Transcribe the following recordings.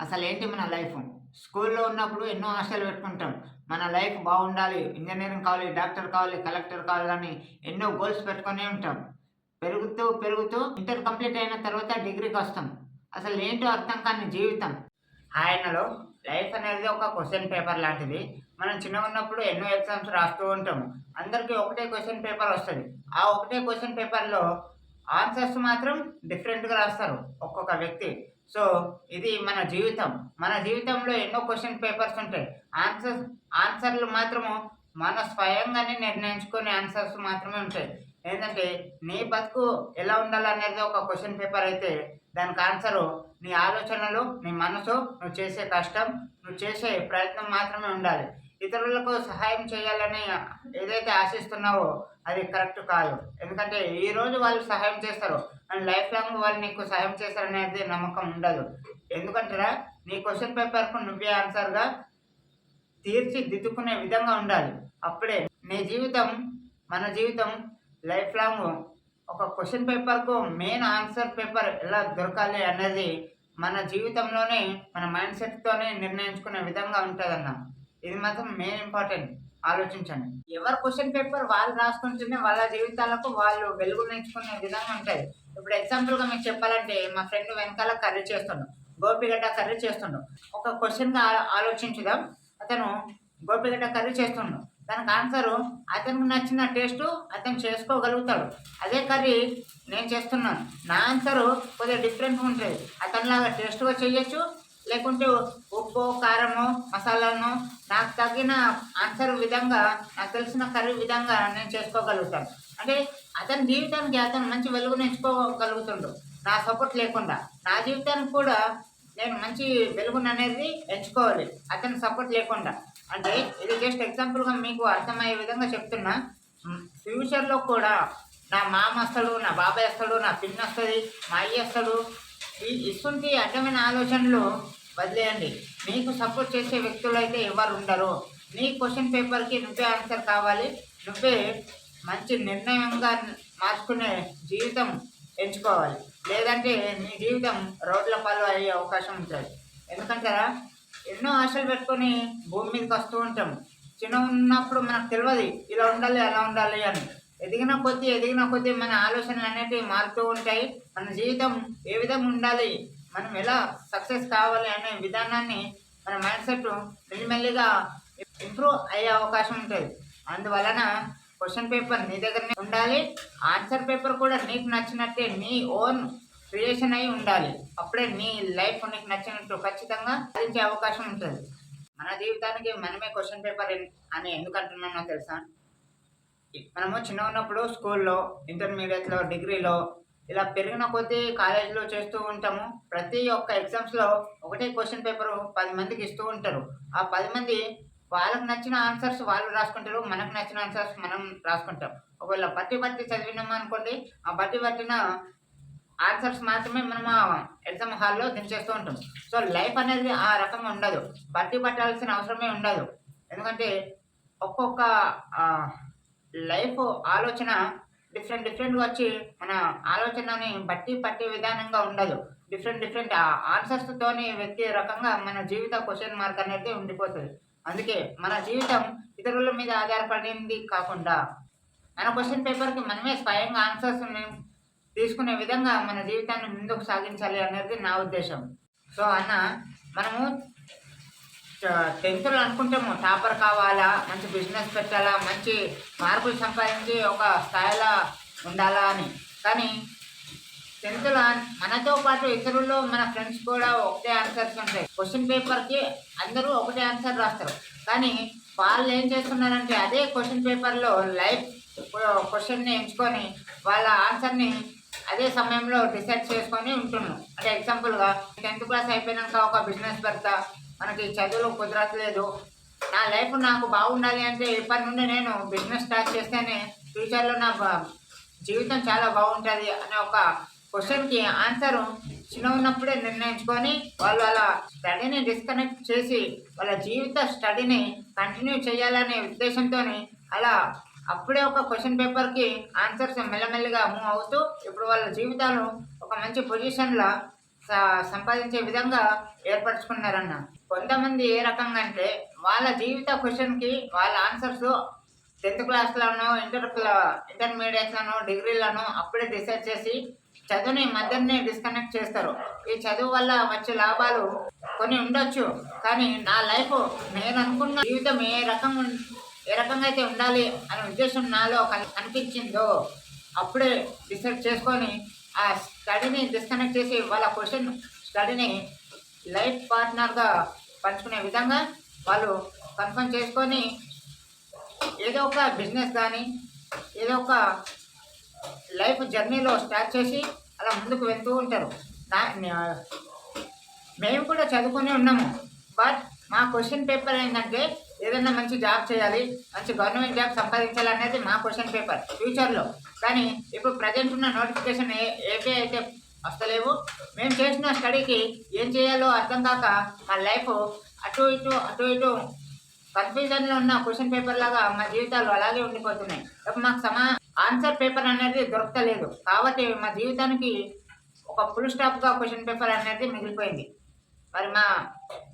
అసలు ఏంటి మన లైఫ్? స్కూల్లో ఉన్నప్పుడు ఎన్నో ఆశలు పెట్టుకుంటాం. మన లైఫ్ బాగుండాలి ఇంజనీరింగ్ కావాలి డాక్టర్ కావాలి కలెక్టర్ కావాలని ఎన్నో గోల్స్ పెట్టుకునే ఉంటాం. పెరుగుతూ పెరుగుతూ ఇంటర్ కంప్లీట్ అయిన తర్వాత డిగ్రీకి వస్తాం. అసలు ఏంటో అర్థం కాని జీవితం. ఆయనలో లైఫ్ అనేది ఒక క్వశ్చన్ పేపర్ లాంటిది. మనం చిన్నగా ఉన్నప్పుడు ఎన్నో ఎగ్జామ్స్ రాస్తూ ఉంటాము అందరికీ ఒకటే క్వశ్చన్ పేపర్ వస్తుంది. ఆ ఒకటే క్వశ్చన్ పేపర్లో ఆన్సర్స్ మాత్రం డిఫరెంట్గా రాస్తారు ఒక్కొక్క వ్యక్తి. సో ఇది మన జీవితం. మన జీవితంలో ఎన్నో క్వశ్చన్ పేపర్స్ ఉంటాయి. ఆన్సర్స్ ఆన్సర్లు మాత్రము మన స్వయంగానే నిర్ణయించుకునే ఆన్సర్స్ మాత్రమే ఉంటాయి. ఏంటంటే నీ బతుకు ఎలా ఉండాలనేది ఒక క్వశ్చన్ పేపర్ అయితే దానికి ఆన్సరు నీ ఆలోచనలు నీ మనసు నువ్వు చేసే కష్టం నువ్వు చేసే ప్రయత్నం మాత్రమే ఉండాలి. ఇతరులకు సహాయం చేయాలని ఏదైతే ఆశిస్తున్నావో అది కరెక్ట్ కాదు. ఎందుకంటే ఈ రోజు వాళ్ళు సహాయం చేస్తారు. అండ్ లైఫ్ లాంగ్ వాళ్ళు నీకు సహాయం చేస్తారనేది నమ్మకం ఉండదు. ఎందుకంటారా నీ క్వశ్చన్ పేపర్కు నువ్వే ఆన్సర్గా తీర్చిదిద్దుకునే విధంగా ఉండాలి. అప్పుడే నీ జీవితం మన జీవితం లైఫ్ లాంగ్ ఒక క్వశ్చన్ పేపర్కు మెయిన్ ఆన్సర్ పేపర్ ఎలా దొరకాలి అనేది మన జీవితంలోనే మన మైండ్ సెట్తోనే నిర్ణయించుకునే విధంగా ఉంటుందన్న. ఇది మాత్రం మెయిన్ ఇంపార్టెంట్ ఆలోచించండి. ఎవరు క్వశ్చన్ పేపర్ వాళ్ళు రాసుకుంటేనే వాళ్ళ జీవితాలకు వాళ్ళు వెలుగు నేర్చుకునే విధంగా ఉంటుంది. ఇప్పుడు ఎగ్జాంపుల్గా మీకు చెప్పాలంటే మా ఫ్రెండ్ వెనకాల కర్రీ చేస్తుండు. గోపిగడ్డ కర్రీ చేస్తుండు. ఒక క్వశ్చన్గా ఆలోచించుదాం. అతను గోపిగడ్డ కర్రీ చేస్తుండు. దానికి ఆన్సరు అతనికి నచ్చిన టేస్ట్ అతను చేసుకోగలుగుతాడు. అదే కర్రీ నేను చేస్తున్నాను. నా ఆన్సరు కొద్దిగా డిఫరెంట్గా ఉంటుంది. అతనిలాగా టేస్ట్గా చేయొచ్చు లేకుంటే ఉప్పు కారము మసాలాను నాకు తగిన ఆన్సర్ విధంగా నాకు తెలిసిన కర్రీ విధంగా నేను చేసుకోగలుగుతాను. అంటే అతని జీవితానికి అతను మంచి వెలుగు ఎంచుకోగలుగుతుండు నా సపోర్ట్ లేకుండా. నా జీవితానికి కూడా నేను మంచి వెలుగును అనేది ఎంచుకోవాలి. అతని సపోర్ట్ లేకుండా. అంటే ఇది జస్ట్ ఎగ్జాంపుల్గా మీకు అర్థమయ్యే విధంగా చెప్తున్నా. ఫ్యూచర్లో కూడా నా మామ వస్తాడు నా బాబాయ్ వస్తాడు నా పిన్ వస్తుంది మా అయ్య వస్తాడు. ఈ ఇసుంటి అడ్డమైన ఆలోచనలు వదిలేయండి. మీకు సపోర్ట్ చేసే వ్యక్తులు అయితే ఎవరు ఉండరు నీ క్వశ్చన్ పేపర్కి నువ్వే ఆన్సర్ కావాలి. నువ్వే మంచి నిర్ణయంగా మార్చుకునే జీవితం ఎంచుకోవాలి. లేదంటే నీ జీవితం రోడ్ల పాలు అయ్యే అవకాశం ఉంటుంది. ఎందుకంటారా ఎన్నో ఆశలు పెట్టుకొని భూమి మీదకి వస్తూ ఉంటాం. చిన్న ఉన్నప్పుడు మనకు తెలియదు ఇలా ఉండాలి అలా ఉండాలి అని. ఎదిగిన కొద్దీ ఎదిగిన కొద్దీ మన ఆలోచనలు అనేటివి మారుతూ ఉంటాయి. మన జీవితం ఏ విధంగా ఉండాలి? మనం ఎలా సక్సెస్ కావాలి అనే విధానాన్ని మన మైండ్ సెట్ మెల్లిమెల్లిగా ఇంప్రూవ్ అయ్యే అవకాశం ఉంటుంది. అందువలన క్వశ్చన్ పేపర్ నీ దగ్గరనే ఉండాలి. ఆన్సర్ పేపర్ కూడా నీకు నచ్చినట్టే నీ ఓన్ క్రియేషన్ అయి ఉండాలి. అప్పుడే నీ లైఫ్ నీకు నచ్చినట్టు ఖచ్చితంగా సాధించే అవకాశం ఉంటుంది. మన జీవితానికి మనమే క్వశ్చన్ పేపర్ అని ఎందుకు అంటున్నానో తెలుసా? మనము చిన్న ఉన్నప్పుడు స్కూల్లో ఇంటర్మీడియట్లో డిగ్రీలో ఇలా పెరిగిన కొద్దీ కాలేజీలో చేస్తూ ఉంటాము. ప్రతి ఒక్క ఎగ్జామ్స్లో ఒకటే క్వశ్చన్ పేపర్ పది మందికి ఇస్తూ ఉంటారు. ఆ పది మంది వాళ్ళకి నచ్చిన ఆన్సర్స్ వాళ్ళు రాసుకుంటారు. మనకు నచ్చిన ఆన్సర్స్ మనం రాసుకుంటాం. ఒకవేళ బట్టి బట్టి చదివినాం అనుకోండి ఆ బట్టి పట్టిన ఆన్సర్స్ మాత్రమే మనం ఆ ఎగ్జామ్ హాల్లో దించేస్తూ ఉంటాం. సో లైఫ్ అనేది ఆ రకంగా ఉండదు. బట్టి పట్టాల్సిన అవసరమే ఉండదు. ఎందుకంటే ఒక్కొక్క లైఫ్ ఆలోచన డిఫరెంట్ డిఫరెంట్గా వచ్చి మన ఆలోచనని బట్టి పట్టే విధానంగా ఉండదు. డిఫరెంట్ డిఫరెంట్ ఆన్సర్స్తోని వ్యక్తి రకంగా మన జీవిత క్వశ్చన్ మార్క్ అనేది ఉండిపోతుంది. అందుకే మన జీవితం ఇతరుల మీద ఆధారపడింది కాకుండా మన క్వశ్చన్ పేపర్కి మనమే స్వయంగా ఆన్సర్స్ తీసుకునే విధంగా మన జీవితాన్ని ముందుకు సాగించాలి అనేది నా ఉద్దేశం. సో అన్న మనము టెన్త్లో అనుకుంటాము టాపర్ కావాలా మంచి బిజినెస్ పెట్టాలా మంచి మార్కులు సంపాదించి ఒక స్థాయిలో ఉండాలా అని. కానీ టెన్త్లో మనతో పాటు ఇతరుల్లో మన ఫ్రెండ్స్ కూడా ఒకటే ఆన్సర్స్ ఉంటాయి. క్వశ్చన్ పేపర్కి అందరూ ఒకటే ఆన్సర్ రాస్తారు. కానీ వాళ్ళు ఏం చేస్తున్నారంటే అదే క్వశ్చన్ పేపర్లో లైఫ్ క్వశ్చన్ని ఎంచుకొని వాళ్ళ ఆన్సర్ని అదే సమయంలో డిసైడ్ చేసుకొని ఉంటున్నాం. అంటే ఎగ్జాంపుల్గా టెన్త్ క్లాస్ అయిపోయినాక ఒక బిజినెస్ పెడతా మనకి చదువులో కుదరట్లేదు నా లైఫ్ నాకు బాగుండాలి అంటే ఇప్పటి నుండి నేను బిజినెస్ స్టార్ట్ చేస్తేనే ఫ్యూచర్లో నా జీవితం చాలా బాగుంటుంది అనే ఒక క్వశ్చన్కి ఆన్సర్ చిన్న ఉన్నప్పుడే నిర్ణయించుకొని వాళ్ళు వాళ్ళ స్టడీని డిస్కనెక్ట్ చేసి వాళ్ళ జీవిత స్టడీని కంటిన్యూ చేయాలనే ఉద్దేశంతో అలా అప్పుడే ఒక క్వశ్చన్ పేపర్కి ఆన్సర్స్ మెల్లమెల్లగా మూవ్ అవుతూ ఇప్పుడు వాళ్ళ జీవితాలు ఒక మంచి పొజిషన్లో సంపాదించే విధంగా ఏర్పరచుకున్నారన్న. కొంతమంది ఏ రకంగా అంటే వాళ్ళ జీవిత క్వశ్చన్కి వాళ్ళ ఆన్సర్స్ టెన్త్ క్లాస్లోనో ఇంటర్ క్లా ఇంటర్మీడియట్లోనో డిగ్రీలోనో అప్పుడే డిసైడ్ చేసి చదువుని మధ్యనే డిస్కనెక్ట్ చేస్తారు. ఈ చదువు వల్ల వచ్చే లాభాలు కొన్ని ఉండొచ్చు కానీ నా లైఫ్ నేను అనుకున్న జీవితం ఏ రకం ఉం- ఏ రకంగా అయితే ఉండాలి అనే ఉద్దేశం నాలో కనిపించిందో అప్పుడే డిసైడ్ చేసుకొని ఆ స్టడీని డిస్కనెక్ట్ చేసి వాళ్ళ క్వశ్చన్ స్టడీని లైఫ్ పార్ట్నర్గా పంచుకునే విధంగా వాళ్ళు కన్ఫర్మ్ చేసుకొని ఏదో ఒక బిజినెస్ కానీ ఏదో ఒక లైఫ్ జర్నీలో స్టార్ట్ చేసి అలా ముందుకు వెళ్తూ ఉంటారు. మేము కూడా చదువుకొని ఉన్నాము. బట్ మా క్వశ్చన్ పేపర్ ఏంటంటే ఏదైనా మంచి జాబ్ చేయాలి మంచి గవర్నమెంట్ జాబ్ సంపాదించాలి అనేది మా క్వశ్చన్ పేపర్ ఫ్యూచర్లో. కానీ ఇప్పుడు ప్రజెంట్ ఉన్న నోటిఫికేషన్ ఏ ఏపీ అయితే వస్తలేవు మేము చేసిన స్టడీకి ఏం చేయాలో అర్థం కాక మా లైఫ్ అటు ఇటు అటు ఇటు కన్ఫ్యూజన్లో ఉన్న క్వశ్చన్ పేపర్ లాగా మా జీవితాలు అలాగే ఉండిపోతున్నాయి. మాకు సమా ఆన్సర్ పేపర్ అనేది దొరకలేదు. కాబట్టి మా జీవితానికి ఒక ఫుల్ స్టాప్గా క్వశ్చన్ పేపర్ అనేది మిగిలిపోయింది. మరి మా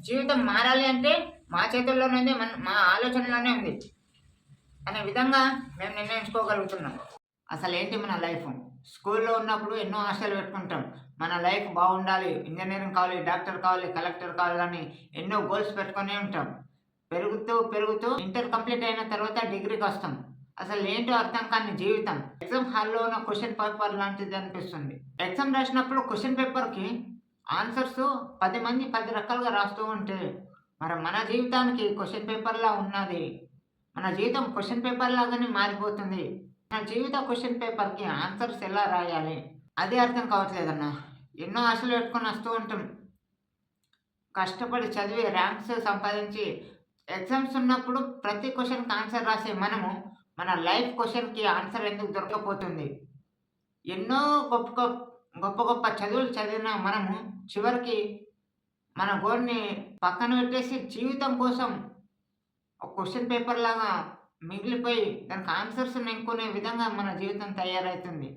జీవితం మారాలి అంటే మా చేతుల్లోనే ఉంది మన మా ఆలోచనలోనే ఉంది. అనే విధంగా మేము నిర్ణయించుకోగలుగుతున్నాం. అసలు ఏంటి మన లైఫ్? స్కూల్లో ఉన్నప్పుడు ఎన్నో ఆశలు పెట్టుకుంటాం. మన లైఫ్ బాగుండాలి ఇంజనీరింగ్ కావాలి డాక్టర్ కావాలి కలెక్టర్ కావాలని ఎన్నో గోల్స్ పెట్టుకొని ఉంటాం. పెరుగుతూ పెరుగుతూ ఇంటర్ కంప్లీట్ అయిన తర్వాత డిగ్రీకి వస్తాం. అసలు ఏంటో అర్థం కాని జీవితం. ఎగ్జామ్ హాల్లో ఉన్న క్వశ్చన్ పేపర్ లాంటిది అనిపిస్తుంది. ఎగ్జామ్ రాసినప్పుడు క్వశ్చన్ పేపర్కి ఆన్సర్స్ పది మంది పది రకాలుగా రాస్తూ ఉంటే మరి మన జీవితానికి క్వశ్చన్ పేపర్లా ఉన్నది. మన జీవితం క్వశ్చన్ పేపర్ లాగానే మారిపోతుంది. మన జీవిత క్వశ్చన్ పేపర్కి ఆన్సర్స్ ఎలా రాయాలి? అదే అర్థం కావట్లేదన్నా. ఎన్నో ఆశలు పెట్టుకొని వస్తూ ఉంటాం. కష్టపడి చదివి ర్యాంక్స్ సంపాదించి ఎగ్జామ్స్ ఉన్నప్పుడు ప్రతి క్వశ్చన్కి ఆన్సర్ రాసే మనము మన లైఫ్ క్వశ్చన్కి ఆన్సర్ ఎందుకు దొరకపోతుంది ఎన్నో గొప్ప గొప్ప గొప్ప గొప్ప చదువులు చదివిన మనము చివరికి మన గోల్ని పక్కన పెట్టేసి జీవితం కోసం ఒక క్వశ్చన్ పేపర్ లాగా మిగిలిపోయి దానికి ఆన్సర్స్ నింపుకునే విధంగా మన జీవితం తయారవుతుంది